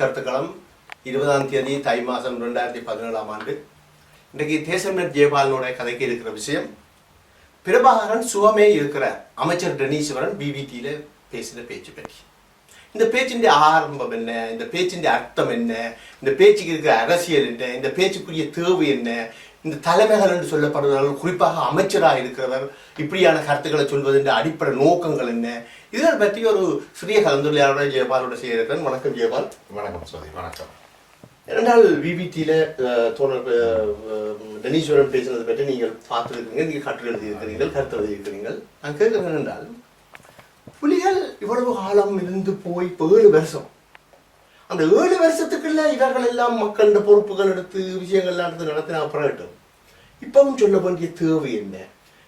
கருத்துக்களம் இருபதாம் தேதி தை மாதம் ரெண்டாயிரத்தி பதினேழாம் ஆண்டு. இன்றைக்கு தேசம்நட் ஜெயபாலனுடைய கதைக்கு இருக்கிற விஷயம் பிரபாகரன் சுகமே இருக்கிற அமைச்சர் டெனீஸ்வரன் பிபிடியில் பேசின பேச்சு பற்றி. இந்த பேச்சின் ஆரம்பம் என்ன இந்த பேச்சின் அர்த்தம் என்ன இந்த பேச்சுக்கு இருக்கிற அரசியல் என்ன இந்த பேச்சுக்குரிய தேவை என்ன இந்த தலைமைகள் என்று சொல்லப்படுபவர்கள் குறிப்பாக அமைச்சராக இருக்கிறவர் இப்படியான கருத்துக்களை சொல்வதன் அடிப்படை நோக்கங்கள் என்ன? இதனை பற்றி ஒரு சிறிய கலந்துரையாடலை ஜெயபாலோட செய்ய இருக்கிறேன். வணக்கம் ஜெயபால். வணக்கம் சோதி வணக்கம். இரண்டால் விபிடியில் தோழர் டெனீஸ்வரன் பேசுனதை பற்றி நீங்கள் பார்த்துருக்கீங்க நீங்கள் கற்று எழுதியிருக்கிறீர்கள் கருத்து எழுதியிருக்கிறீர்கள். நான் கேட்குறேன் என்றால் புலிகள் இவ்வளவு காலம் இருந்து போய் ஏழு வருஷம் அந்த ஏழு வருஷத்துக்குள்ள இவர்கள் எல்லாம் மக்களோட பொறுப்புகள் எடுத்து விஷயங்கள்லாம் எடுத்து நடத்தின அப்புறம் இப்பவும் சொல்ல வேண்டிய தேவை என்ன?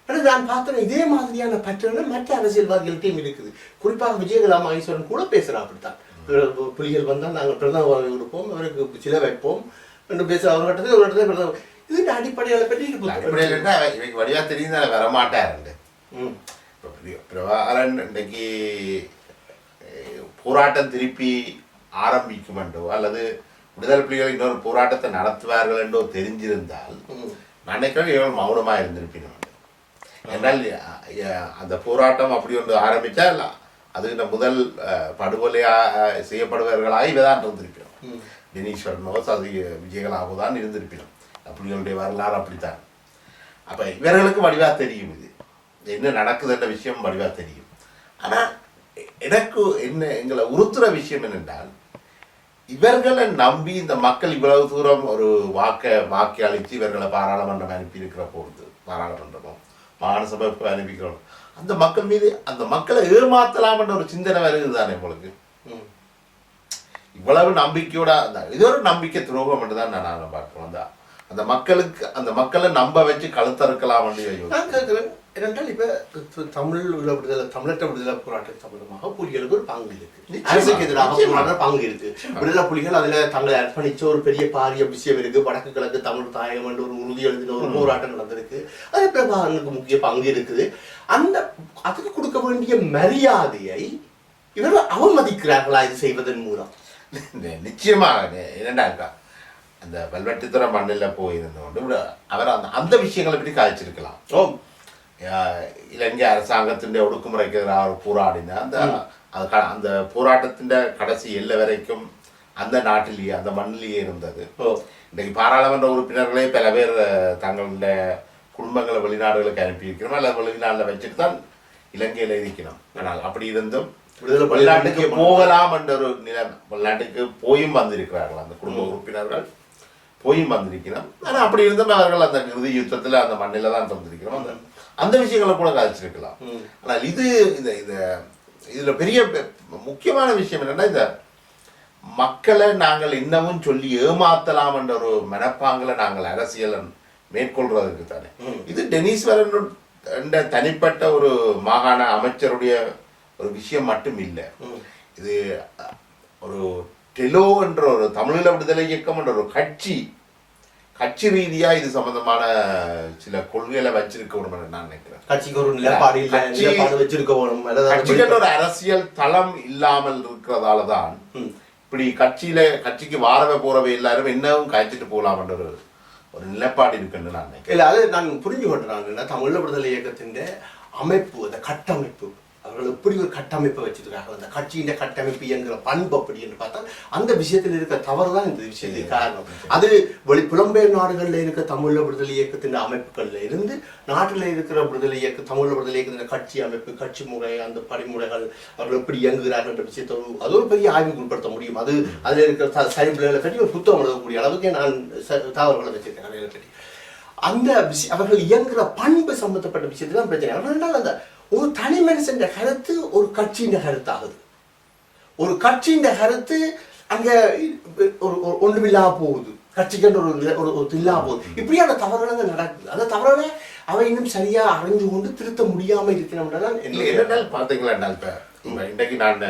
ஆனால் நான் பார்த்தேன் இதே மாதிரியான பற்றுகள் மற்ற அரசியல்வாதிகள்கிட்டையும் இருக்குது. குறிப்பாக விஜயகலாம ஈஸ்வரன் கூட பேசுகிறான் அப்படித்தான். புலிகள் வந்தால் நாங்கள் பிரதம உதவி கொடுப்போம் அவருக்கு சில வைப்போம். என்று பேச அவர் கட்டத்தில் ஒரு இடத்துல பிரதம இதுன்ற அடிப்படைகளை பற்றி இது அடிப்படையில் என்ன, இவைக்கு வடிவா தெரியும் தானே வரமாட்டாருண்டு பிரபாகரன் இன்றைக்கு போராட்டம் திருப்பி ஆரம்பிக்குமெண்டோ அல்லது விடுதலை புலிகள் இன்னொரு போராட்டத்தை நடத்துவார்கள் என்றோ தெரிஞ்சிருந்தால் ம். நான் நினைக்கிறேன் இவர்கள் மௌனமா இருந்திருப்பினோம். என்றால் அந்த போராட்டம் அப்படி ஒன்று ஆரம்பித்தால் அது இந்த முதல் அஹ், படுகொலையா அஹ், செய்யப்படுபவர்களாக இவதான் இருந்திருப்பினோம். ம். தினீஸ்வரனோ சதி விஜயகலாவோ தான் இருந்திருப்பினோம். புலிகளுடைய வரலாறு அப்படித்தான். அப்ப இவர்களுக்கு வடிவா தெரியும் இது. என்ன நடக்குதுன்ற விஷயம் வடிவா தெரியும். ஆனா எனக்கு என்ன எங்களை உறுத்துற விஷயம் என்னென்றால் இவர்களை நம்பி இந்த மக்கள் இவ்வளவு தூரம் ஒரு வாக்க வாக்கி அளித்து இவர்களை பாராளுமன்றம் அனுப்பி இருக்கிற பொழுது பாராளுமன்றமோ மாகாண சபைக்கு அனுப்பிக்கிறோம் அந்த மக்கள் மீது அந்த மக்களை ஏமாத்தலாம்ன்ற ஒரு சிந்தனை வருது தானே உங்களுக்கு இவ்வளவு நம்பிக்கையோட இது ஒரு நம்பிக்கை துரோகம் என்று தான் நான் பார்க்கிறோம். அந்த அந்த மக்களுக்கு அந்த மக்களை நம்ப வச்சு கழுத்தறுக்கலாம் நான் கேட்கிறேன். ஏனென்றால் இப்ப தமிழ் உள்ள விடுதலை தமிழற்ற விடுதலை போராட்ட சம்பந்தமாக புலிகளுக்கு ஒரு பங்கு இருக்கு. அரசுக்கு எதிராக. போராடுற பங்கு இருக்கு. விடுதலை புலிகள் அதுல தங்களை அர்ப்பணிச்ச ஒரு பெரிய பாரிய விஷயம் இருக்கு. வடக்கு கிழக்கு தமிழ் தாயகம் என்று ஒரு உறுதி எழுதின ஒரு போராட்டம் நடந்திருக்கு. அது பிரபாகரனுக்கு முக்கிய பங்கு இருக்குது. அந்த அதுக்கு கொடுக்க வேண்டிய மரியாதையை இவர்கள் அவமதிக்கிறார்களா இது செய்வதன் மூலம்? நிச்சயமாக. இருக்கா? அந்த பல்வெட்டுத்துறை மண்ணில் போயிருந்தோண்டு அவர் அந்த அந்த விஷயங்களை பற்றி காய்ச்சிருக்கலாம் ஓ இலங்கை அரசாங்கத்தின் ஒடுக்குமுறைக்கு எதிராக அவர் போராடின அந்த அது அந்த போராட்டத்தின் கடைசி எல்லை வரைக்கும் அந்த நாட்டிலேயே அந்த மண்ணிலேயே இருந்தது. இன்றைக்கு பாராளுமன்ற உறுப்பினர்களே பல பேர் தங்களுடைய குடும்பங்களை வெளிநாடுகளுக்கு அனுப்பியிருக்கிறோம்? அல்லது வெளிநாட்டில் வச்சுட்டு தான் இலங்கையில் இருக்கணும் ஆனால் அப்படி இருந்தும் வெளிநாட்டுக்கு போகலாம் என்ற ஒரு நிலை வெளிநாட்டுக்கு போயும் வந்திருக்கிறார்கள் அந்த குடும்ப உறுப்பினர்கள். போயும் வந்திருக்கிறோம். ஆனால் அப்படி இருந்தும் அவர்கள் அந்த இறுதி யுத்தத்தில் அந்த மண்ணில தான் தந்திருக்கிறோம். அந்த அந்த விஷயங்களை கூட கதைச்சிருக்கலாம் ம். ஆனால் இது இந்த இந்த இதுல பெரிய முக்கியமான விஷயம் என்னன்னா இந்த மக்களை நாங்கள் இன்னமும் சொல்லி ஏமாத்தலாம் என்ற ஒரு மனப்பாங்கில நாங்கள் அரசியல் மேற்கொள்றதுக்கு தானே. இது டெனீஸ்வரன் என்ற தனிப்பட்ட ஒரு மாகாண அமைச்சருடைய ஒரு விஷயம் மட்டும் இல்லை. இது ஒரு டெலோ என்ற ஒரு தமிழீழ விடுதலை இயக்கம் என்ற ஒரு கட்சி கட்சி ரீதியா இது சம்பந்தமான சில கொள்கைகளை வச்சிருக்க விடணும் நான் நினைக்கிறேன். கட்சிக்கு ஒரு நிலைப்பாடு வச்சிருக்க வேணும். ஒரு அரசியல் தளம் இல்லாமல் இருக்கிறதால தான். இப்படி கட்சியில கட்சிக்கு வாரவே போறவை எல்லாரும் என்னவும் காய்ச்சிட்டு போகலாம்ன்ற ஒரு ஒரு நிலைப்பாடு இருக்குன்னு நான் நினைக்கிறேன். இல்ல அது நான் புரிஞ்சு கொண்டேன் தமிழ் விடுதலை இயக்கத்தின் அமைப்பு அந்த கட்டமைப்பு. அவர்கள் எப்படி ஒரு கட்டமைப்பை வச்சிருக்காங்க அந்த கட்சியின் கட்டமைப்பு என்கிற பண்பு அப்படி என்று பார்த்தா அந்த விஷயத்தில் இருக்க தவறு தான் இந்த விஷயத்துக்கு காரணம். அது வெளி புலம்பெயர் நாடுகளில் இருக்க தமிழ் விடுதலை இயக்கத்தின் அமைப்புகள்ல இருந்து நாட்டில் இருக்கிற விடுதலை இயக்க தமிழ் விடுதலை இயக்கத்தின் கட்சி அமைப்பு கட்சி முறை அந்த படிமுறைகள் அவர்கள் எப்படி இயங்குகிறார்கள் என்ற விஷயத்தை அது ஒரு பெரிய ஆய்வுக்கு உட்படுத்த முடியும். அது அதில் இருக்கிற சரிவுகளை பற்றி ஒரு புத்தகம் எழுதக்கூடிய அளவுக்கு நான் தகவல்களை வச்சிருக்கேன். அதை பற்றி. அந்த விஷயம் அவர்கள் இயங்குற பண்பு சம்பந்தப்பட்ட விஷயத்துல பிரச்சனை. அதனால அந்த ஒரு தனி மனுஷன் கருத்து ஒரு கட்சியின் கருத்தாகுது. ஒரு கட்சியின் கருத்து அங்க ஒரு ஒன்றுமில்லாம போகுது. கட்சிக்கு ஒரு ஒரு ஒரு இல்லாம போகுது. இப்படியான தவறுகள் நடக்குது. அந்த தவறுகளை அவை இன்னும் சரியா அறிஞ்சு கொண்டு திருத்த முடியாம இருக்கணும்ன்றதான் இல்லை என்னுடைய என்னென்னால் பார்த்தீங்களா இப்ப இன்றைக்கு நான்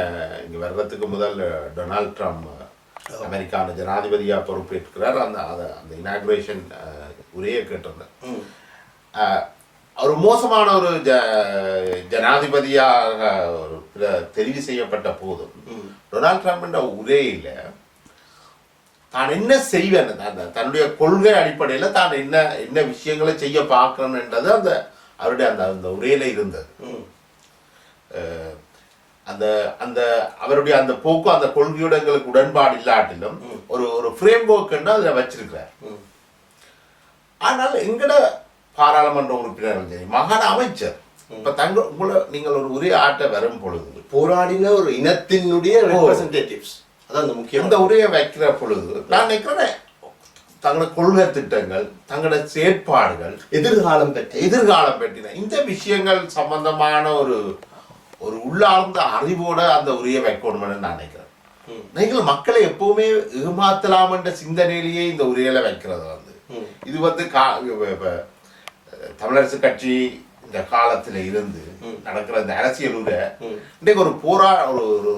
இங்க வர்றதுக்கு முதல் டொனால்ட் ட்ரம்ப் அமெரிக்கான ஜனாதிபதியா பொறுப்பேற்கிறார் அந்த அந்த இனாகுரேஷன் உரையை கேட்டிருந்தேன். ஒரு மோசமான ஒரு ஜ ஜனாதிபதியாக ஒரு தெரிவு செய்யப்பட்ட போதும். டொனால்ட் ட்ரம்ப் என்ற உரையில தான் என்ன செய்வேன் அந்த தன்னுடைய கொள்கை அடிப்படையில் தான் என்ன என்ன விஷயங்களை செய்ய பார்க்கணுன்றது அந்த அவருடைய அந்த அந்த உரையில இருந்தது. அந்த அந்த அவருடைய அந்த போக்கு அந்த கொள்கையோட எங்களுக்கு உடன்பாடு இல்லாட்டிலும் ஒரு ஒரு ஃப்ரேம் ஒர்க் அதில் வச்சிருக்கிறார். ஆனால் எங்கட பாராளுமன்ற உறுப்பினர்கள் சரி மகாண அமைச்சர். இப்ப தங்க உங்களை நீங்கள் ஒரு உரிய ஆட்ட வரும் பொழுது போராடின ஒரு இனத்தினுடைய ரெப்ரசன்டேட்டிவ்ஸ் அதான் அந்த முக்கியம் அந்த உரையை வைக்கிற பொழுது நான் நினைக்கிறேன் தங்களோட கொள்கை திட்டங்கள் தங்களோட செயற்பாடுகள் எதிர்காலம் பற்றி. எதிர்காலம் பற்றின இந்த விஷயங்கள் சம்பந்தமான ஒரு ஒரு உள்ளார்ந்த அறிவோட அந்த உரையை வைக்கணும்னு நான் நினைக்கிறேன். நீங்கள் மக்களை எப்பவுமே ஏமாத்தலாம் என்ற சிந்தனையிலேயே இந்த உரையில வைக்கிறது வந்து. இது வந்து கா தமிழரசு கட்சி இந்த காலத்துல இருந்து நடக்கிற இந்த அரசியல். இன்றைக்கு ஒரு போரா ஒரு ஒரு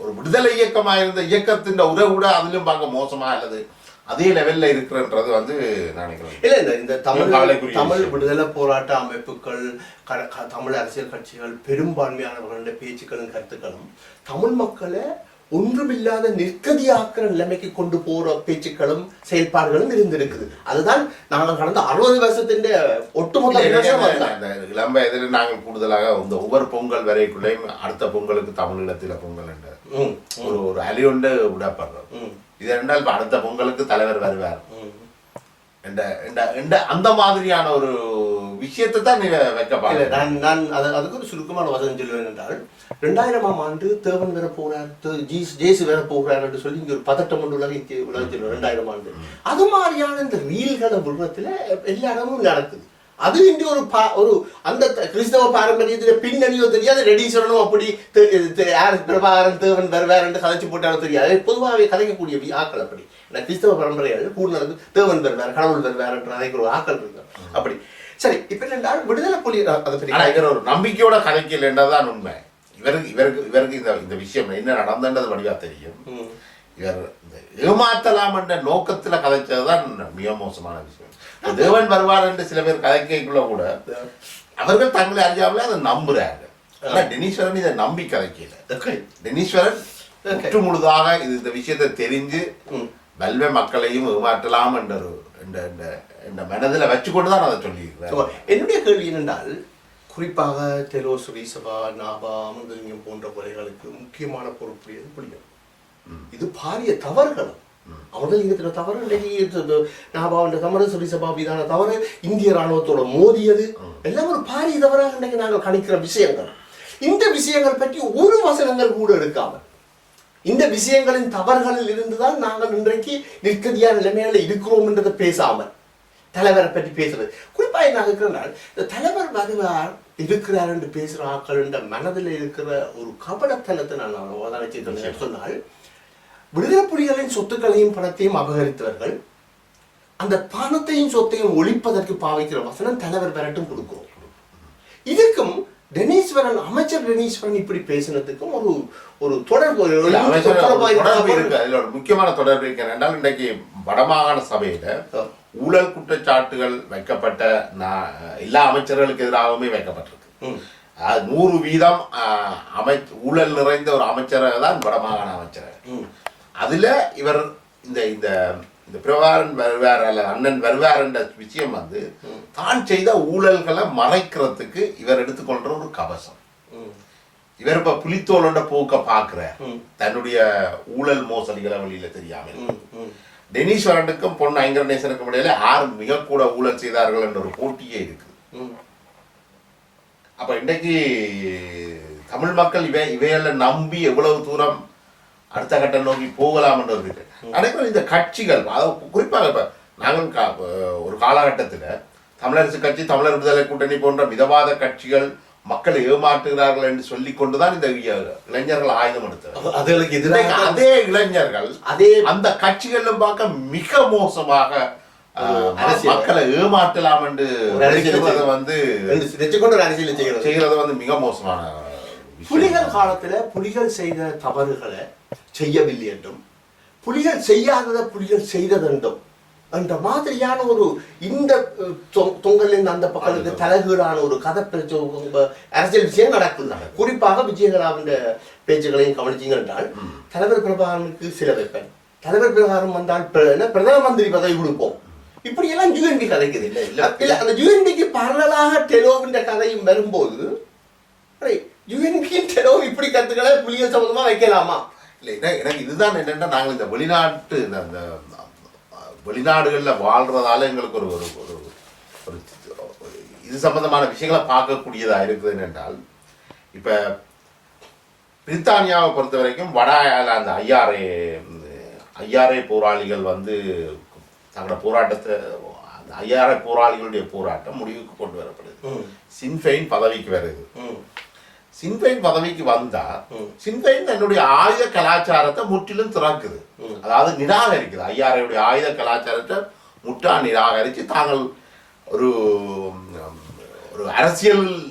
ஒரு- விடுதலை இயக்கமா இருந்த இயக்கத்தின் உரை கூட அதிலும் பார்க்க மோசமா அல்லது அதே லெவல்ல இருக்கிறன்றது வந்து நான் நினைக்கிறேன் இல்ல இந்த இந்த தமிழ் தமிழ். விடுதலை போராட்ட அமைப்புகள் தமிழ் அரசியல் கட்சிகள் பெரும்பான்மையானவர்களுடைய பேச்சுக்களும் கருத்துக்களும் தமிழ் மக்களை ஒன்றுமில்லாத நிற்கதியாக்குற நிலைமைக்கு கொண்டு போற பேச்சுக்களும் செயல்பாடுகளும் இருந்திருக்குது. அதுதான் நாங்கள் கடந்த அறுபது வருஷத்தின் ஒட்டுமொத்த விமர்சனம் அதுதான். இந்த இளம் வயதில் நாங்கள் கூடுதலாக இந்த ஒவ்வொரு பொங்கல் வரைக்குள்ளேயும் அடுத்த பொங்கலுக்கு தமிழீழத்தில் பொங்கல் என்ற ஒரு ஒரு அலியொண்டு விடப்படுறோம் இது என்றால் அடுத்த பொங்கலுக்கு தலைவர் வருவார். என்ற அந்த மாதிரியான ஒரு விஷயத்தை தான் நான் நான் அது அதுக்கு ஒரு சுருக்கமான வசனம் சொல்லுவேன் என்றால் ரெண்டாயிரமாம் ஆண்டு தேவன் வேற போறார் தே- ஜீஸ் ஜேசு வேற போகிறார் என்று சொல்லி இங்க ஒரு பதட்டம் ஒன்று உலக உலகத்தில் ரெண்டாயிரம் ஆண்டு. அது மாதிரியான இந்த ரீல்களை உருவத்துல எல்லா இடமும் நடக்குது. அது இன்று ஒரு பா ஒரு அந்த கிறிஸ்தவ பாரம்பரியத்துல பின்னணியோ தெரியாது ரெடீஸ்வரனும் அப்படி தெ- தெ- யார் பிரபாகரன் தேவன் வருவார் என்று கதைச்சு போட்டாலும் தெரியாது. பொதுவாகவே கதைக்கக்கூடிய ஆக்கள் அப்படி. கிறிஸ்தவ பரம்பரைகள் பூர்ணருக்கு தேவன் வருவார் கடவுள் வருவார் என்று நினைக்கிற ஒரு ஆக்கள் இருக்கு அப்படி. சரி இப்ப என்னென்றால் விடுதலை புலி அதை பற்றி ஒரு நம்பிக்கையோட கதைக்கல என்றதான் உண்மை இவருக்கு இவருக்கு இவருக்கு இந்த இந்த விஷயம் என்ன நடந்தது வடிவா தெரியும். இவர் இந்த ஏமாத்தலாம் என்ற நோக்கத்துல கதைச்சதுதான் மிக மோசமான விஷயம் தேவன் வருவார் என்று சில பேர் கதைக்கைக்குள்ள கூட அவர்கள் தங்களை அறியாமலே அதை நம்புறாங்க ஆனா டெனீஸ்வரன் இதை நம்பி கதைக்கல. டெனீஸ்வரன். முற்று முழுதாக இது இந்த விஷயத்தை தெரிஞ்சு. வல்வ மக்களையும் ஏமாற்றலாம் என்ற என்ற என்ற- என்ற மனதில் வச்சுக்கொண்டு தான் அதை சொல்லியிருக்கிறார் So, என்னுடைய கேள்வி என்னென்றால் குறிப்பாக தெலோ சுரீசபா நாபா அமிர்தலிங்கம் போன்ற கொலைகளுக்கு முக்கியமான பொறுப்புடையது புலிகள் இது பாரிய தவறுகளும் அமிர்தலிங்கத்தில் தவறு இன்றைக்கு இது நாபாவின் தவறு சுரீசபா மீதான தவறு இந்திய ராணுவத்தோட மோதியது. எல்லாம் ஒரு பாரிய தவறாக இன்றைக்கு நாங்கள் கணிக்கிற விஷயங்கள். இந்த விஷயங்கள் பற்றி ஒரு வசனங்கள் கூட எடுக்காமல் இந்த விஷயங்களின் தவறுகளில் இருந்துதான் நாங்கள் இன்றைக்கு நிற்கதியான நிலைமையில இருக்கிறோம் என்றதை பேசாமல் தலைவரை பற்றி பேசுறது. குறிப்பா என்ன இருக்கிறனால் இந்த தலைவர் வருவார் இருக்கிறார் என்று பேசுற ஆக்கள் என்ற மனதில் இருக்கிற ஒரு கபடத்தனத்தை நான் செய்தேன் சொன்னால் விடுதலை புலிகளின் சொத்துக்களையும் பணத்தையும் அபகரித்தவர்கள் அந்த பணத்தையும் சொத்தையும் ஒழிப்பதற்கு பாவிக்கிற வசனம் தலைவர் விரட்டும் கொடுக்கிறோம் இதுக்கும் டெனீஸ்வரன் அமைச்சர் டெனீஸ்வரன் இப்படி பேசினதுக்கும் ஒரு ஒரு தொடர்பு தொடர்பா இருக்கா? அதுல ஒரு முக்கியமான தொடர்பு இருக்கு என்றால் இன்றைக்கு வடமாகாண சபையில. ஊழல் குற்றச்சாட்டுகள் வைக்கப்பட்ட நா- எல்லா அமைச்சர்களுக்கு எதிராகவுமே வைக்கப்பட்டிருக்கு நூறு வீதம் அமை ஊழல் நிறைந்த ஒரு அமைச்சரை தான் வடமாகாண அமைச்சர். அதுல இவர் இந்த இந்த இந்த பிரபாரன் வருவார் அல்ல அண்ணன் வருவார் என்ற விஷயம் வந்து தான் செய்த ஊழல்களை மறைக்கிறதுக்கு இவர் எடுத்துக்கொள்ற ஒரு கவசம். இவர் இப்ப புலித்தோலோட போக்க பாக்குறார் ம். தன்னுடைய ஊழல் மோசடிகளை வெளியில தெரியாமல். டெனீஸ்வரனுக்கும் பொன் ஐங்கரநேசனுக்கும் இடையில யார் மிக கூட ஊழல் செய்தார்கள் என்ற ஒரு போட்டியே இருக்கு. அப்ப இன்றைக்கு தமிழ் மக்கள் இவை இவையெல்லாம் நம்பி எவ்வளவு தூரம் அடுத்த கட்டம் நோக்கி போகலாம் என்று இருக்கு அதேபோல இந்த கட்சிகள் அதாவது குறிப்பாக இப்ப நாங்கள் ஒரு காலகட்டத்தில் தமிழரசு கட்சி தமிழர் விடுதலை கூட்டணி போன்ற மிதவாத கட்சிகள் மக்களை ஏமாற்றுகிறார்கள் என்று சொல்லிக் கொண்டுதான் இந்த இளைஞர்கள் ஆயுதம் எதிராக அதே இளைஞர்கள் அதே அந்த கட்சிகளிலும் பார்க்க மிக மோசமாக. மக்களை ஏமாற்றலாம் என்று வந்து செய்கிறது வந்து மிக மோசமான. புலிகள் காலத்துல புலிகள் செய்த தவறுகளை செய்யவில்லை என்றும் புலிகள் செய்யாததை புலிகள் செய்ததென்றும் என்ற மாதிரியான ஒரு இந்த தொங்கலின் அந்த பக்கத்துக்கு தலைகீழான ஒரு கதை பிரச்ச அரசியல் விஷயம் நடக்குது. குறிப்பாக விஜயகலாவின் பேச்சுகளையும் கவனிச்சீங்க என்றால் தலைவர் பிரபாகரனுக்கு சில வைப்பேன். தலைவர் பிரகாரம் வந்தால் பிரதம மந்திரி பதவி கொடுப்போம். இப்படி எல்லாம் யூஎன்பி கதைக்குது. இல்ல, இல்ல. இல்ல அந்த யூஎன்பிக்கு பரவலாக டெலோவின் கதையும் வரும்போது யூஎன்பியின் டெலோ இப்படி கத்துக்களை புலிகள் சம்பந்தமா வைக்கலாமா? இல்லை என்ன- எனக்கு இதுதான் என்னென்னா நாங்கள் இந்த வெளிநாட்டு இந்த இந்த வெளிநாடுகளில் வாழ்றதால எங்களுக்கு ஒரு ஒரு ஒரு ஒரு இது சம்பந்தமான விஷயங்களை பார்க்கக்கூடியதாக இருக்குது என்னென்றால் இப்போ பிரித்தானியாவை பொறுத்த வரைக்கும் வட அந்த ஐஆர்ஏ ஐஆர்ஏ போராளிகள் வந்து தங்களோட போராட்டத்தை அந்த ஐஆர்ஏ போராளிகளுடைய போராட்டம் முடிவுக்கு கொண்டு வரப்படுது. சின்ஃபெயின் பதவிக்கு வருது. ம். சின்ஃபெயின் பதவிக்கு வந்தா ம். சின்ஃபெயின் தன்னுடைய ஆயுத கலாச்சாரத்தை முற்றிலும் திறக்குது. அதாவது நிராகரிக்குது ஐயாரையுடைய ஆயுத கலாச்சாரத்தை முற்றா நிராகரித்து தாங்கள் ஒரு ஒரு அரசியல்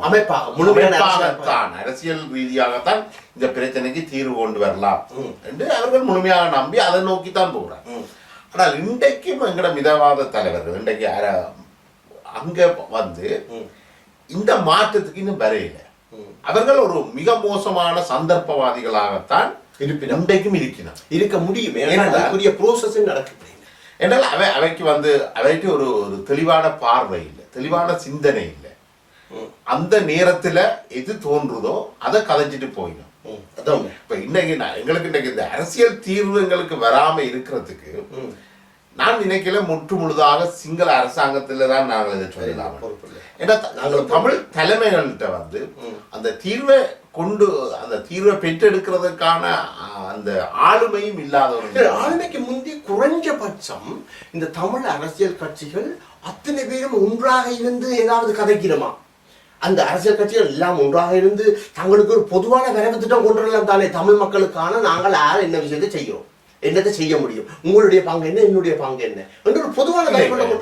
அமைப்பாக, முழுமையான அமைப்பாகத்தான் அரசியல் ரீதியாகத்தான் இந்த பிரச்சனைக்கு தீர்வு கொண்டு வரலாம். என்று அவர்கள் முழுமையாக நம்பி அதை நோக்கி தான் போகிறார். ஆனால் இன்றைக்கும் எங்கட மிதவாத தலைவர்கள் இன்றைக்கு அர- அங்க வந்து. இந்த மாற்றத்துக்கு இன்னும் வரையில. அவர்கள் ஒரு மிக மோசமான சந்தர்ப்பவாதிகளாகத்தான் இருப்பினும் இன்றைக்கும் இருக்கிறார் இருக்க முடியும் ஏன்னா ஏனென்றால் அதுக்குரிய ப்ரோசஸ் நடக்குது என்றால் அவை அவைக்கு வந்து அவைக்கு ஒரு ஒரு தெளிவான பார்வை இல்லை தெளிவான சிந்தனை இல்லை. அந்த நேரத்துல எது தோன்றுதோ அதை கதைச்சிட்டு போயிடும். அதான். இப்ப இன்னைக்கு நான் எங்களுக்கு இன்னைக்கு இந்த அரசியல் தீர்வு எங்களுக்கு வராம இருக்கிறதுக்கு. நான் நினைக்கல முற்று முழுதாக சிங்கள அரசாங்கத்துல தான் நாங்கள் இதை சொல்லலாம். ஏன்னா நாங்கள் தமிழ் தலைமைகள்கிட்ட வந்து. அந்த தீர்வை கொண்டு அந்த தீர்வை பெற்றெடுக்கிறதுக்கான அந்த ஆளுமையும் இல்லாதவர்கள். ஆளுமைக்கு முந்தி குறைஞ்சபட்சம் இந்த தமிழ் அரசியல் கட்சிகள் அத்தனை பேரும் ஒன்றாக இருந்து ஏதாவது கதைக்கிறோமா அந்த அரசியல் கட்சிகள் எல்லாம் ஒன்றாக இருந்து தங்களுக்கு ஒரு பொதுவான வரவு திட்டம் கொண்டு வரலாம் தானே. தமிழ் மக்களுக்கான நாங்கள் யார் என்ன விஷயத்தை செய்கிறோம்? என்னத்தை செய்ய முடியும்? உங்களுடைய பங்கு என்ன என்னுடைய பங்கு என்ன? என்று ஒரு பொதுவான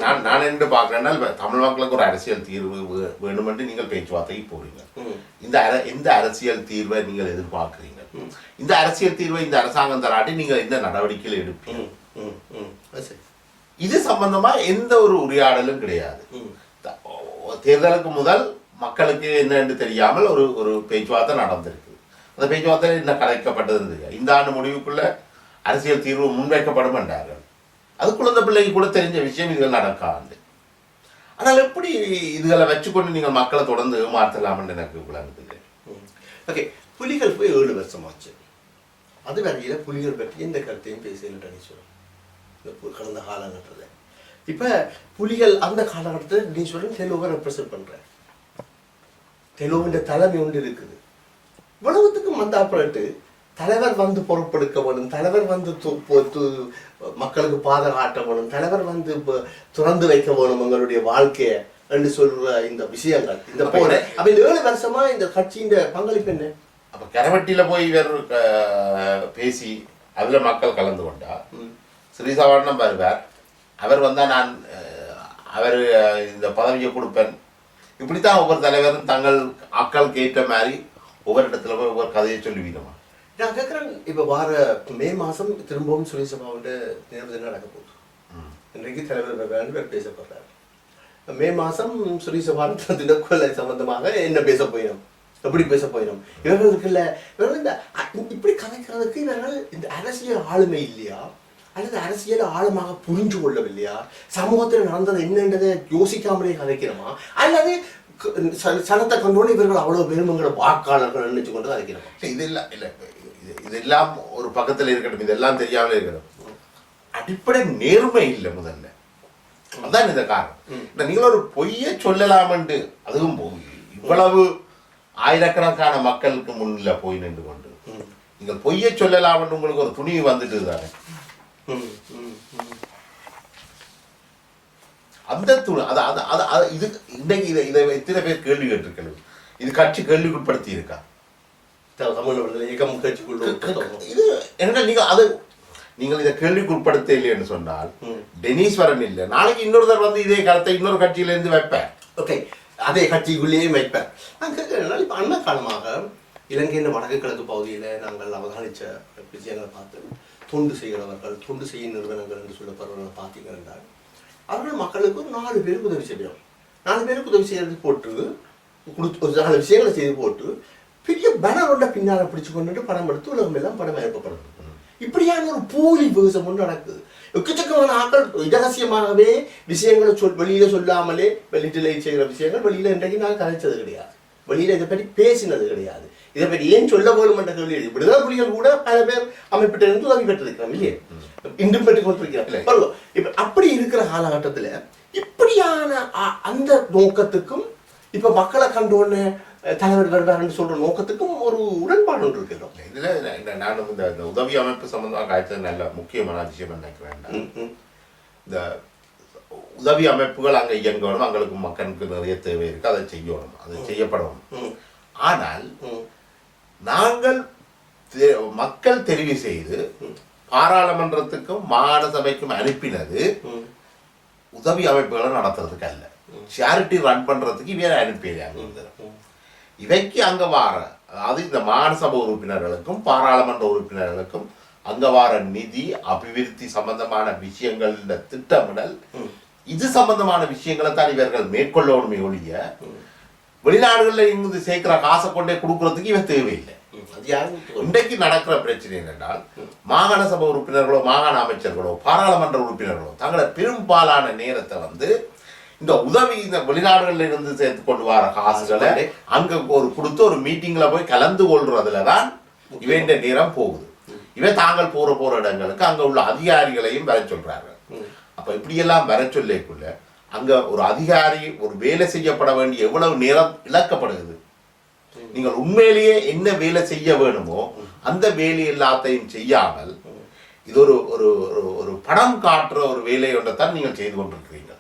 நான் நான் என்ன பார்க்குறேன்னா இப்ப தமிழ் மக்களுக்கு ஒரு அரசியல் தீர்வு வேணுமென்று நீங்கள் பேச்சுவார்த்தைக்கு போறீங்க. இந்த அர இந்த அரசியல் தீர்வை நீங்கள் எதிர்பார்க்குறீங்க. இந்த அரசியல் தீர்வை இந்த அரசாங்கம் தராட்டி நீங்கள் என்ன நடவடிக்கைகள் எடுப்பீங்க. இது சம்பந்தமா எந்த ஒரு உரையாடலும் கிடையாது. தேர்தலுக்கு முதல் மக்களுக்கு என்னன்னு தெரியாமல் ஒரு ஒரு பேச்சுவார்த்தை நடந்திருக்கு. அந்த பேச்சுவார்த்தை என்ன கலைக்கப்பட்டதுன்னு தெரியாது. இந்த ஆண்டு முடிவுக்குள்ள அரசியல் தீர்வு முன்வைக்கப்படும் என்றார்கள். அது குழந்தை பிள்ளைக்கு கூட தெரிஞ்ச விஷயம் இதுகள் நடக்காது. ஆனால் எப்படி இதுகளை வச்சுக்கொண்டு நீங்கள் மக்களை தொடர்ந்து ஏமாற்றலாம்னு எனக்கு விளங்குது ஓகே புலிகள் போய் ஏழு வருஷமாச்சு அது வரையில புலிகள் பற்றி எந்த கருத்தையும் பேசல சொல்லுவோம் இந்த கடந்த காலகட்டத்தில். இப்போ புலிகள் அந்த காலகட்டத்தில் டனீஸ்வரன் தெலுவை ரெப்ரசன்ட் பண்ணுறேன் தெலுவின் தலைமை ஒன்று இருக்குது. உலகத்துக்கு வந்த தலைவர் வந்து பொறுப்பெடுக்க வேணும் தலைவர் வந்து மக்களுக்கு பாதை காட்ட வேணும் தலைவர் வந்து திறந்து வைக்க வேணும் எங்களுடைய வாழ்க்கைய என்று சொல்ற இந்த விஷயங்கள் இந்த இது- அப்ப இந்த ஏழு வருஷமா இந்த கட்சியின் பங்களிப்பு என்ன? அப்ப கரவட்டியில போய் இவர் பேசி அதுல மக்கள் கலந்து கொண்டா ஸ்ரீசவாரணம் வருவார். அவர் வந்தா நான் அவர் இந்த பதவியை கொடுப்பேன். இப்படித்தான் ஒவ்வொரு தலைவரும் தங்கள் ஆக்கள் கேட்ட மாதிரி ஒவ்வொரு இடத்துல போய் ஒவ்வொரு கதையை சொல்லுவீங்கம்மா. நான் கேட்குறேன் இப்போ வார மே மாசம் திரும்பவும் சுரேசபாவோட தேர்தல் நடக்க போகுது. இன்றைக்கு தலைவர் ரெண்டு பேர் பேசப்படுறாரு மே மாசம் சுரேசபான் தினக்குவலை சம்பந்தமாக என்ன பேச போயிடும் எப்படி பேச போயிடும் இவர்களுக்கு இல்ல இவர்கள் இந்த இப்படி கதைக்கிறதுக்கு இவர்கள் இந்த அரசியல் ஆளுமை இல்லையா? அல்லது அரசியல் ஆழமாக புரிஞ்சு கொள்ளவில்லையா? சமூகத்தில் நடந்தது என்னன்றதை யோசிக்காமலே கதைக்கிறோமா? அல்லது சனத்தை கண்டோடு இவர்கள் அவ்வளவு பெருமங்கள வாக்காளர்கள் நினைச்சு கொண்டு கதைக்கிறோமா? இது இல்ல இல்ல இது இதெல்லாம் ஒரு பக்கத்துல இருக்கட்டும் இதெல்லாம் தெரியாமலே இருக்கட்டும். அடிப்படை நேர்மை இல்லை முதல்ல. அதான் இந்த காரணம். நீங்கள் ஒரு பொய்யை சொல்லலாமென்று அதுவும் பொய். இவ்வளவு ஆயிரக்கணக்கான மக்களுக்கு முன்னில போய் நின்று கொண்டு. நீங்கள் பொய்யை சொல்லலாம்னு உங்களுக்கு ஒரு துணிவு வந்துட்டு தானே. அந்த துணி அது அது இது இன்னைக்கு இதை இதை எத்தனை பேர் கேள்வி கேட்டிருக்கிறது? இது கட்சி கேள்விக்குட்படுத்தி இருக்கா தமிழ் விடுதலை இயக்கம் கட்சிக்குள்ள. இது என்ன நீங்க அது நீங்கள் இதை கேள்விக்குட்படுத்த இல்லைன்னு சொன்னால். டெனீஸ்வரன் இல்லை நாளைக்கு இன்னொருத்தர் வந்து இதே கருத்தை இன்னொரு கட்சியில இருந்து வைப்பேன் ஓகே அதே கட்சிக்குள்ளேயே வைப்பேன் நான் கேட்கிறேன் இப்போ அண்மை காலமாக இலங்கையின் வடக்கு கிழக்கு பகுதியில் நாங்கள் அவதானித்த விஷயங்களை பார்த்து தொண்டு செய்கிறவர்கள் தொண்டு செய்யும் நிறுவனங்கள் என்று சொல்லப்படுறவர்கள் பார்த்தீங்க என்றால் அவர்கள் மக்களுக்கு ஒரு நாலு பேருக்கு உதவி செய்யணும் நாலு பேருக்கு உதவி செய்யறது போட்டு கொடுத்து நாலு விஷயங்களை செய்து போட்டு பெரிய பேனர் ஒன்றை பின்னால் பிடிச்சு கொண்டுட்டு படம் எடுத்து உலகம் எல்லாம் படம் அனுப்பப்படுது இப்படியான ஒரு போலி வேஷம் ஒன்று நடக்குது. எக்கச்சக்கமான ஆக்கள் இரகசியமாகவே விஷயங்களை சொல் வெளியில சொல்லாமலே வெளியில செய்கிற விஷயங்கள் வெளியில இன்றைக்கு நான் கதைச்சது கிடையாது. வெளியில இதை பற்றி பேசினது கிடையாது. இதை பற்றி ஏன் சொல்ல போலும் என்ற கேள்வி விடுதலை புலிகள் கூட பல பேர் அமைப்பிட்ட இருந்து உதவி பெற்றிருக்கிறோம் இல்லையே? இன்றும் பெற்றுக் கொண்டிருக்கிறோம் இப்ப அப்படி இருக்கிற காலகட்டத்துல இப்படியான அந்த நோக்கத்துக்கும் இப்ப மக்களை கண்டு தலைவர் வருவார்னு சொல்ற நோக்கத்துக்கும் ஒரு உடன்பாடு ஒன்று இருக்கிறோம் இதுல இந்த- இந்த இந்த உதவி அமைப்பு சம்பந்தமாக காய்ச்சது நல்ல முக்கியமான விஷயம் நினைக்கிறேன். இந்த உதவி அமைப்புகள் அங்க இயங்கணும் அங்களுக்கு மக்களுக்கு நிறைய தேவை இருக்கு அதை செய்யணும் அது செய்யப்படணும். ஆனால் நாங்கள் மக்கள் தெரிவு செய்து பாராளுமன்றத்துக்கும் மாகாண சபைக்கும் அனுப்பினது. உதவி அமைப்புகளை நடத்துறதுக்கு அல்ல. சேரிட்டி ரன் பண்றதுக்கு இவையை அனுப்பிடுறாங்க இவைக்கு அங்க வார அதாவது இந்த மாகாண சபை உறுப்பினர்களுக்கும் பாராளுமன்ற உறுப்பினர்களுக்கும் அங்க வார நிதி அபிவிருத்தி சம்பந்தமான விஷயங்கள் இந்த திட்டமிடல் இது சம்பந்தமான விஷயங்களை தான் இவர்கள் மேற்கொள்ளணுமே ஒழிய வெளிநாடுகளில் இருந்து சேர்க்கிற காசை கொண்டே கொடுக்கறதுக்கு இவன் தேவையில்லை. இன்றைக்கு நடக்கிற பிரச்சனை என்னென்றால் மாகாண சபை உறுப்பினர்களோ மாகாண அமைச்சர்களோ பாராளுமன்ற உறுப்பினர்களோ தங்களோட பெரும்பாலான நேரத்தை வந்து இந்த உதவி இந்த வெளிநாடுகளில் இருந்து சேர்த்து கொண்டு வர காசுகளை அங்க ஒரு கொடுத்து ஒரு மீட்டிங்ல போய் கலந்து கொள்றதுல தான் இவன் நேரம் போகுது. இவன் தாங்கள் போற போற இடங்களுக்கு அங்க உள்ள அதிகாரிகளையும் வர சொல்றாங்க. அப்ப இப்படியெல்லாம் வர சொல்லக்குள்ள அங்க ஒரு அதிகாரி ஒரு வேலை செய்யப்பட வேண்டிய எவ்வளவு நேரம் இழக்கப்படுகிறது. நீங்கள் உண்மையிலேயே என்ன வேலை செய்ய வேணுமோ அந்த வேலை எல்லாத்தையும் செய்யாமல் இது ஒரு ஒரு ஒரு- படம் காட்டுற ஒரு வேலை ஒன்றைத்தான் நீங்கள் செய்து கொண்டிருக்கிறீங்க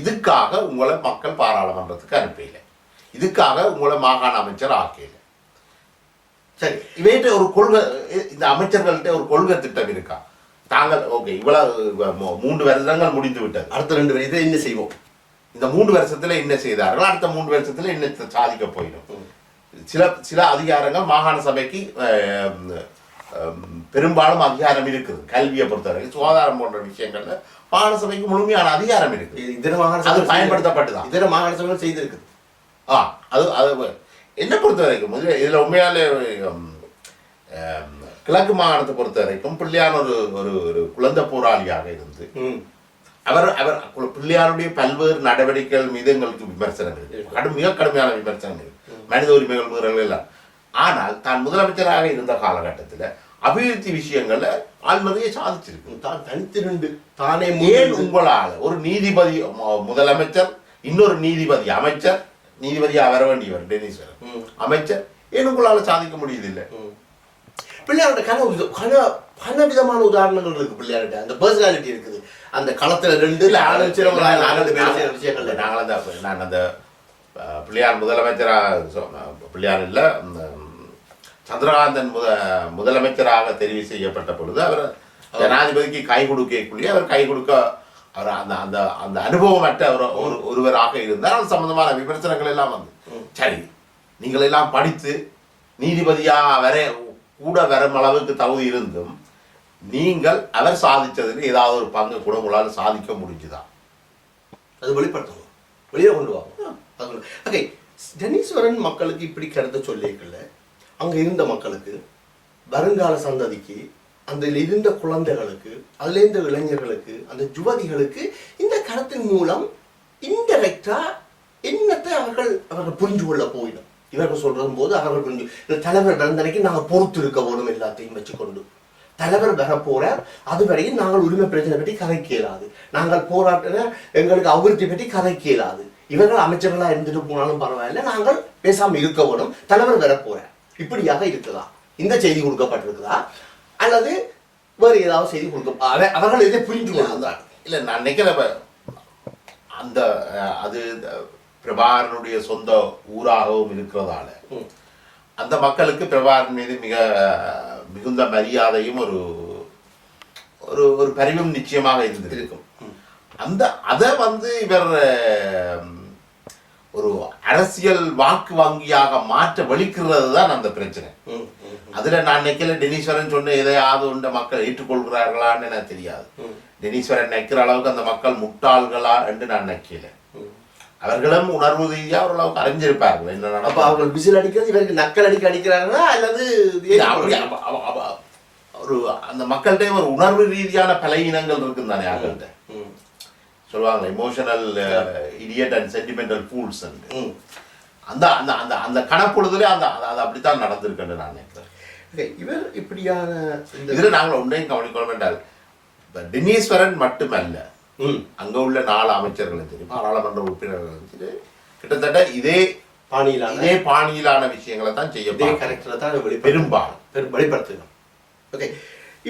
இதுக்காக உங்களை மக்கள் பாராளுமன்றத்துக்கு அனுப்பல இதுக்காக உங்களை மாகாண அமைச்சர் ஆக்கல சரி இவைகிட்ட ஒரு கொள்கை இந்த அமைச்சர்கள்ட்ட ஒரு கொள்கை திட்டம் இருக்கா? தாங்கள் ஓகே இவ்வளவு மூன்று வருடங்கள் முடிந்து விட்டது. அடுத்த ரெண்டு பேர் இதை என்ன செய்வோம்? இந்த மூன்று வருஷத்துல என்ன செய்தார்கள்? அடுத்த மூன்று வருஷத்துல என்ன சாதிக்க போயிடும்? சில சில அதிகாரங்கள் மாகாண சபைக்கு பெரும்பாலும் அதிகாரம் இருக்குது. கல்வியை பொறுத்தவரைக்கும் சுகாதாரம் போன்ற விஷயங்கள்ல மாகாண சபைக்கு முழுமையான அதிகாரம் இருக்கு இது இதர மாகாண அது சபை பயன்படுத்தப்பட்டுதான். இதர மாகாண சபைகள் செய்திருக்குது. ஆ அது அது என்ன பொறுத்த வரைக்கும் முதல்ல இதுல உண்மையாலே கிழக்கு மாகாணத்தை பொறுத்த வரைக்கும் பிள்ளையான ஒரு ஒரு ஒரு குழந்தை போராளியாக இருந்து அவர் அவர் பிள்ளையாருடைய பல்வேறு நடவடிக்கைகள் மீது எங்களுக்கு விமர்சனம் இருக்கு. கடும் மிக கடுமையான விமர்சனம் இருக்கு மனித உரிமைகள் மீறல்கள் எல்லாம். ஆனால் தான் முதலமைச்சராக இருந்த காலகட்டத்தில் அபிவிருத்தி விஷயங்கள்ல ஆள் நிறைய சாதிச்சிருக்கு தான் தனித்திருண்டு தானே ஏன் உங்களால்? ஒரு நீதிபதி முதலமைச்சர் இன்னொரு நீதிபதி அமைச்சர் நீதிபதியா வர வேண்டியவர் டெனிஸ்வரன். அமைச்சர் ஏன் உங்களால சாதிக்க முடியுதில்லை. பிள்ளையாரோட கன கன பல விதமான உதாரணங்கள் இருக்கு பிள்ளையார்கிட்ட. அந்த பர்சனாலிட்டி இருக்குது. அந்த களத்துல ரெண்டு விஷயங்கள்ல. நாங்கள் அந்த நான் அந்த பிள்ளையார் முதலமைச்சராக பிள்ளையார் இல்லை சந்திரகாந்தன் முத முதலமைச்சராக தெரிவு செய்யப்பட்ட பொழுது அவர் ஜனாதிபதிக்கு கை கொடுக்கக்குள்ளேயே அவர் கை கொடுக்க அவர் அந்த அந்த அந்த அனுபவமற்ற ஒரு ஒரு ஒருவராக இருந்தார். அது சம்பந்தமான விமர்சனங்கள் எல்லாம் வந்து. சரி நீங்கள் எல்லாம் படித்து நீதிபதியா வர கூட வரும் அளவுக்கு தகுதி இருந்தும் நீங்கள் அவர் சாதிச்சதுல ஏதாவது ஒரு பங்கு கூட உங்களால் சாதிக்க முடிஞ்சுதா? அது வெளிப்படுத்தணும். வெளியே கொண்டு வாங்க. ஓகே டெனீஸ்வரன் மக்களுக்கு இப்படி கருத்தை சொல்லிக்கல அங்கே இருந்த மக்களுக்கு வருங்கால சந்ததிக்கு அந்த இருந்த குழந்தைகளுக்கு அதுல இருந்த இளைஞர்களுக்கு அந்த யுவதிகளுக்கு இந்த கருத்தின் மூலம் இன்டெரக்டா என்னத்தை அவர்கள் அவர்கள் புரிஞ்சு கொள்ள போயிடும். இவர்கள் சொல்றது போது அவர்கள் புரிஞ்சு இந்த தலைவர் பிறந்தனைக்கு நாங்கள் பொறுத்து இருக்க வேணும் எல்லாத்தையும் வச்சுக்கொண்டு. தலைவர் வர அது வரையும் நாங்கள் உரிமை பிரச்சனை பற்றி கதைக்க இயலாது நாங்கள் போராட்டின எங்களுக்கு அபிவிருத்தி பற்றி கதைக்க இயலாது இவர்கள் அமைச்சர்களா இருந்துட்டு போனாலும் பரவாயில்ல நாங்கள் பேசாமல் இருக்க வேணும் தலைவர் வர இப்படியாக இருக்குதா இந்த செய்தி கொடுக்கப்பட்டிருக்குதா அல்லது வேறு ஏதாவது செய்தி கொடுக்க அவ- அவர்கள் இதை புரிந்து இல்ல நான் நினைக்கிறேன் இப்ப அந்த அது பிரபாகரனுடைய சொந்த ஊராகவும் இருக்கிறதால. அந்த மக்களுக்கு பிரபாகரன் மீது மிக மிகுந்த மரியாதையும் ஒரு ஒரு ஒரு பரிவும் நிச்சயமாக இருந்திருக்கும். அந்த அதை வந்து இவர் ஒரு அரசியல் வாக்கு வங்கியாக மாற்ற வலிக்கிறது தான் அந்த பிரச்சனை. அதுல நான் நினைக்கல டெனீஸ்வரன் சொன்ன எதையாவது உண்ட மக்கள் ஏற்றுக்கொள்கிறார்களான்னு எனக்கு தெரியாது. டெனீஸ்வரன் நினைக்கிற அளவுக்கு அந்த மக்கள் முட்டாள்களா என்று நான் நினைக்கல ம். அவர்களும் உணர்வு ரீதியா ஓரளவுக்கு அறிஞ்சிருப்பார்கள். என்ன அப்ப அவர்கள் விசில் அடிக்கிறது இவருக்கு நக்கல் அடிக்க அடிக்கிறாங்களா அல்லது ஒரு அந்த மக்கள்கிட்ட ஒரு உணர்வு ரீதியான பலகீனங்கள் இருக்குன்னு தானே ம். சொல்லுவாங்க emotional idiot and sentimental fools அந்த அந்த அந்த அந்த கணப்பொழுதுல அந்த அது- அப்படித்தான் நடந்திருக்குன்னு நான் நினைக்கிறேன். இவர் இப்படியான இதுல நாங்கள் ஒன்றையும் கவனிக்கணும் என்றால் இப்ப டெனீஸ்வரன் மட்டுமல்ல. அங்க உள்ள நாலு அமைச்சர்களும் சரி பாராளுமன்ற உறுப்பினர்களும் சரி கிட்டத்தட்ட இதே பாணியிலான இதே பாணியிலான விஷயங்களை தான் செய்ய. கரெக்டில் தான் வெளி பெரும்பாலும். பெரும் வெளிப்படுத்தணும். ஓகே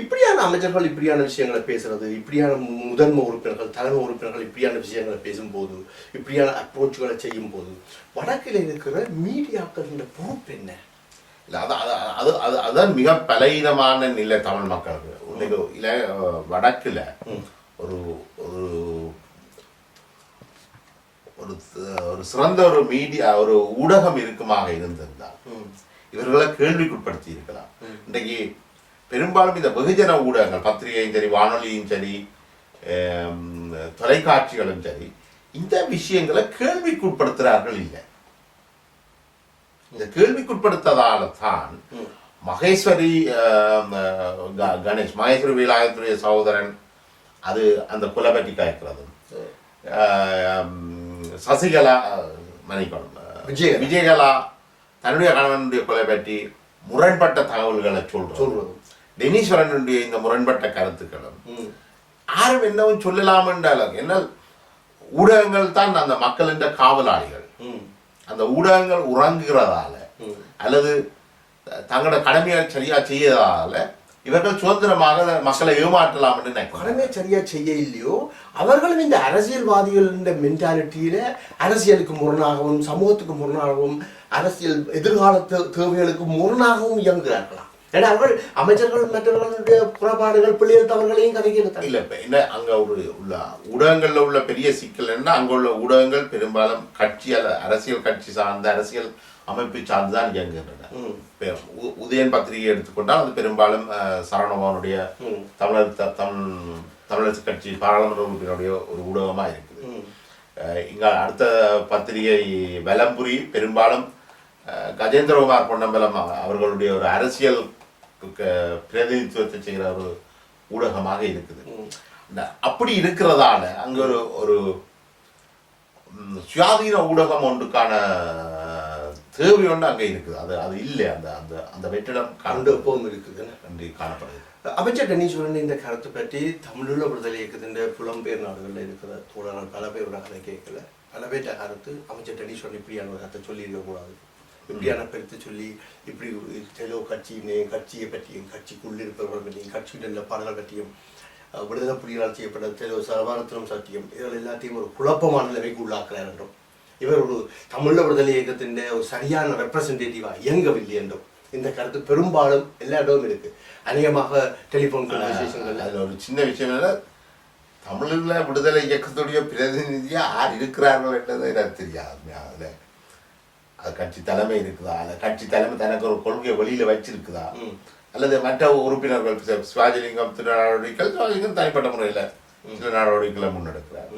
இப்படியான அமைச்சர்கள் இப்படியான விஷயங்களை பேசுறது இப்படியான முதன்மை உறுப்பினர்கள் தலைமை உறுப்பினர்கள் இப்படியான விஷயங்களை பேசும்போது இப்படியான அப்ரோச்சுகளை செய்யும் போது வடக்கில் இருக்கிற மீடியாக்களின் பொறுப்பு என்ன? இல்ல அது அது அது அது அதுதான் மிக பலகீனமான நிலை தமிழ் மக்களுக்கு. இன்னைக்கு இல்ல வடக்குல ஒரு ஒரு ஒரு ஒரு சிறந்த ஒரு மீடியா ஒரு ஊடகம் இருக்குமாக இருந்திருந்தால். இவர்களை கேள்விக்குட்படுத்தி இருக்கலாம். இன்றைக்கு பெரும்பாலும் இந்த வெகுஜன ஊடகங்கள் பத்திரிகையும் சரி வானொலியும் சரி தொலைக்காட்சிகளும் சரி இந்த விஷயங்களை கேள்விக்குட்படுத்துகிறார்கள் இல்லை இந்த கேள்விக்குட்படுத்ததால தான். மகேஸ்வரி கணேஷ் மகேஸ்வரி வீலாயத்துடைய சகோதரன் அது அந்த கொலை பற்றி ஆம், சசிகலா மன்னிக்கணும் அஹ், விஜயகலா. தன்னுடைய கணவனுடைய கொலை பற்றி முரண்பட்ட தகவல்களை சொல்றது. டெனீஸ்வரனுடைய இந்த முரண்பட்ட கருத்துக்களும். யாரும் என்னவும் சொல்லலாம் என்றாலும் என்ன ஊடகங்கள் தான் அந்த மக்களின் காவலாளிகள். அந்த ஊடகங்கள் உறங்குகிறதால. அல்லது தங்களோட கடமையை சரியா செய்யறதால இவர்கள் சுதந்திரமாக மக்களை ஏமாற்றலாம் என்று நினைக்கிறாங்க கடமை சரியா செய்ய இல்லையோ அவர்களும் இந்த அரசியல்வாதிகளின் மென்டாலிட்டியில அரசியலுக்கு முரணாகவும் சமூகத்துக்கு முரணாகவும் அரசியல் எதிர்கால தேவைகளுக்கு முரணாகவும் இயங்குகிறார்களாம் ஏன்னா அவர்கள் அமைச்சர்கள் மற்றவர்களுடைய குறைபாடுகள் பிள்ளைகள் தவறுகளையும் கதைக்கிறது இல்ல இப்ப என்ன அங்க ஒரு உள்ள ஊடகங்கள்ல உள்ள பெரிய சிக்கல் என்ன அங்க உள்ள ஊடகங்கள் பெரும்பாலும் கட்சி அல்ல அரசியல் கட்சி சார்ந்த அரசியல் அமைப்பு சார்ந்துதான் இயங்குகின்றன. உதயன் பத்திரிகை எடுத்துக்கொண்டால் அது பெரும்பாலும் சரவணபவனுடைய. தமிழர் த- தமிழ் தமிழரசு கட்சி பாராளுமன்ற உறுப்பினருடைய ஒரு ஊடகமா இருக்குது. இங்க அடுத்த பத்திரிகை வலம்புரி பெரும்பாலும் கஜேந்திரகுமார் பொன்னம்பலம் அவ- அவர்களுடைய ஒரு அரசியல் பிரதிநிதித்துவத்தை செய்கிற ஒரு ஊடகமாக இருக்குது. அப்படி இருக்கிறதால அங்க ஒரு ஒரு சுயாதீன ஊடகம் ஒன்றுக்கான தேவை ஒன்று அங்க இருக்குது. அது அது இல்லை. அந்த அந்த அந்த வெற்றிடம் கண்டு கண்டு எப்பவும் இருக்குதுன்னு காணப்படுது அமைச்சர் டென்னீஸ்வரன் இந்த கருத்தை பற்றி தமிழுள்ள விடுதலை இயக்கத்தின் புலம்பெயர் நாடுகளில் இருக்கிற தோழர்கள் பல பேரோட கதை கேட்கல. பல பேர்ட்ட கருத்து அமைச்சர் டென்னீஸ்வரன் இப்படியான ஒரு கருத்தை சொல்லி இருக்கக்கூடாது இப்படியான கருத்தை சொல்லி இப்படி தெலோ கட்சியினையும் கட்சியை பற்றியும் கட்சிக்குள் இருப்பவர்கள் பற்றியும் கட்சியின் நிலப்பாடுகள் பற்றியும் அஹ், விடுதலை புலிகளால் செய்யப்பட்ட தெலோ சர்வாரத்தினம் சத்தியம் இதில் எல்லாத்தையும் ஒரு குழப்பமான நிலைமைக்கு உள்ளாக்குறார் என்றும் இவர் ஒரு தமிழ விடுதலை இயக்கத்தின் ஒரு சரியான ரெப்ரசன்டேட்டிவா இயங்கவில்லை என்றும் இந்த கருத்து பெரும்பாலும் எல்லா இடமும் இருக்கு. அநேகமாக டெலிஃபோன் கன்வர்சேஷன்கள் அதுல ஒரு சின்ன விஷயம் என்ன தமிழில் விடுதலை இயக்கத்துடைய பிரதிநிதியா யார் இருக்கிறார்கள் என்றது எனக்கு தெரியாது. அதுல அது கட்சி தலைமை இருக்குதா? அல்ல கட்சி தலைமை தனக்கு ஒரு கொள்கையை வெளியில வச்சிருக்குதா. அல்லது மற்ற உறுப்பினர்கள் சிவாஜிலிங்கம் திரு நடவடிக்கைகள் சிவாஜிலிங்கம் தனிப்பட்ட முறையில் சில நடவடிக்கைகளை முன்னெடுக்கிறார்.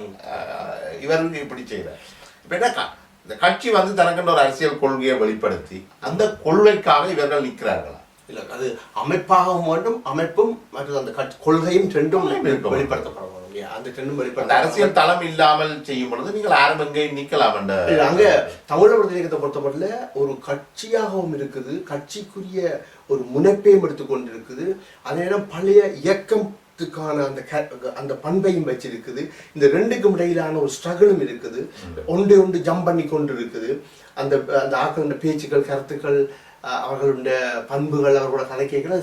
இவர் இப்படி செய்கிறார் இப்போ என்ன இந்த கட்சி வந்து தனக்குன்ற ஒரு அரசியல் கொள்கையை வெளிப்படுத்தி அந்த கொள்கைக்காக இவர்கள் நிற்கிறார்களா? இல்ல அது அமைப்பாகவும் வேண்டும் அமைப்பும் மற்றும் அந்த கட்சி கொள்கையும் ரெண்டும் இருக்கும். இல்லையா? அந்த அந்த வெளிப்படுத்த அரசியல் தளம் இல்லாமல் செய்யும் பொழுது நீங்கள் யாரும் எங்கேயும் நிக்கலாம் அங்க தமிழ் விடுதலை இயக்கத்தை பொறுத்தமட்டில் ஒரு கட்சியாகவும் இருக்குது கட்சிக்குரிய ஒரு முனைப்பையும் எடுத்துக்கொண்டு இருக்குது அதே நேரம் பழைய இயக்கத்துக்கான அந்த க- அந்த பண்பையும் வச்சிருக்குது. இந்த ரெண்டுக்கும் இடையிலான ஒரு ஸ்ட்ரகிளும் இருக்குது. ஒன்று ஒன்று ஜம்ப் பண்ணி கொண்டு இருக்குது அந்த அந்த ஆக்களோட பேச்சுக்கள் கருத்துக்கள் அவர்களுடைய பண்புகள் அவர்களோட கதை கேட்கல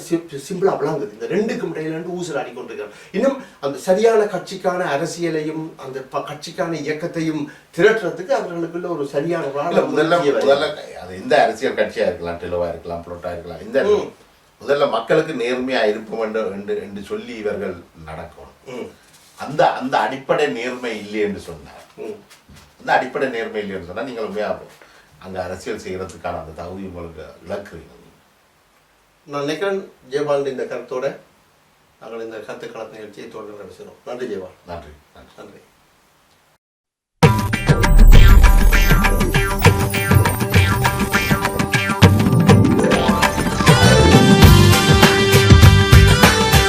சிம்பிளா விளங்குது. இந்த ரெண்டுக்கும் இடையில இருந்து ஊசல் ஆடிக்கொண்டிருக்கிறார். இன்னும் அந்த சரியான கட்சிக்கான அரசியலையும் அந்த கட்சிக்கான இயக்கத்தையும் திரட்டுறதுக்கு அவர்களுக்குள்ள ஒரு சரியான முதல்ல முதல்ல அது எந்த அரசியல் கட்சியா இருக்கலாம் டெலோவா இருக்கலாம் புளோட்டா இருக்கலாம் இந்த. முதல்ல மக்களுக்கு நேர்மையா இருப்போம் என்று என்று சொல்லி இவர்கள் நடக்கணும். அந்த அந்த அடிப்படை நேர்மை இல்லை என்று சொன்னார். அந்த அடிப்படை நேர்மை இல்லை என்று சொன்னா நீங்கள் உண்மையா அங்க அரசியல் செய்யறதுக்கான அந்த தகுதி உங்களுக்கு இழக்குறீங்க நான் நினைக்கிறேன் ஜெயபாலன் இந்த கருத்தோட நாங்கள் இந்த கருத்து களத்து நிகழ்ச்சியை தொடர்ந்து நடத்துகிறோம். நன்றி ஜெயபால் நன்றி நன்றி. நன்றி.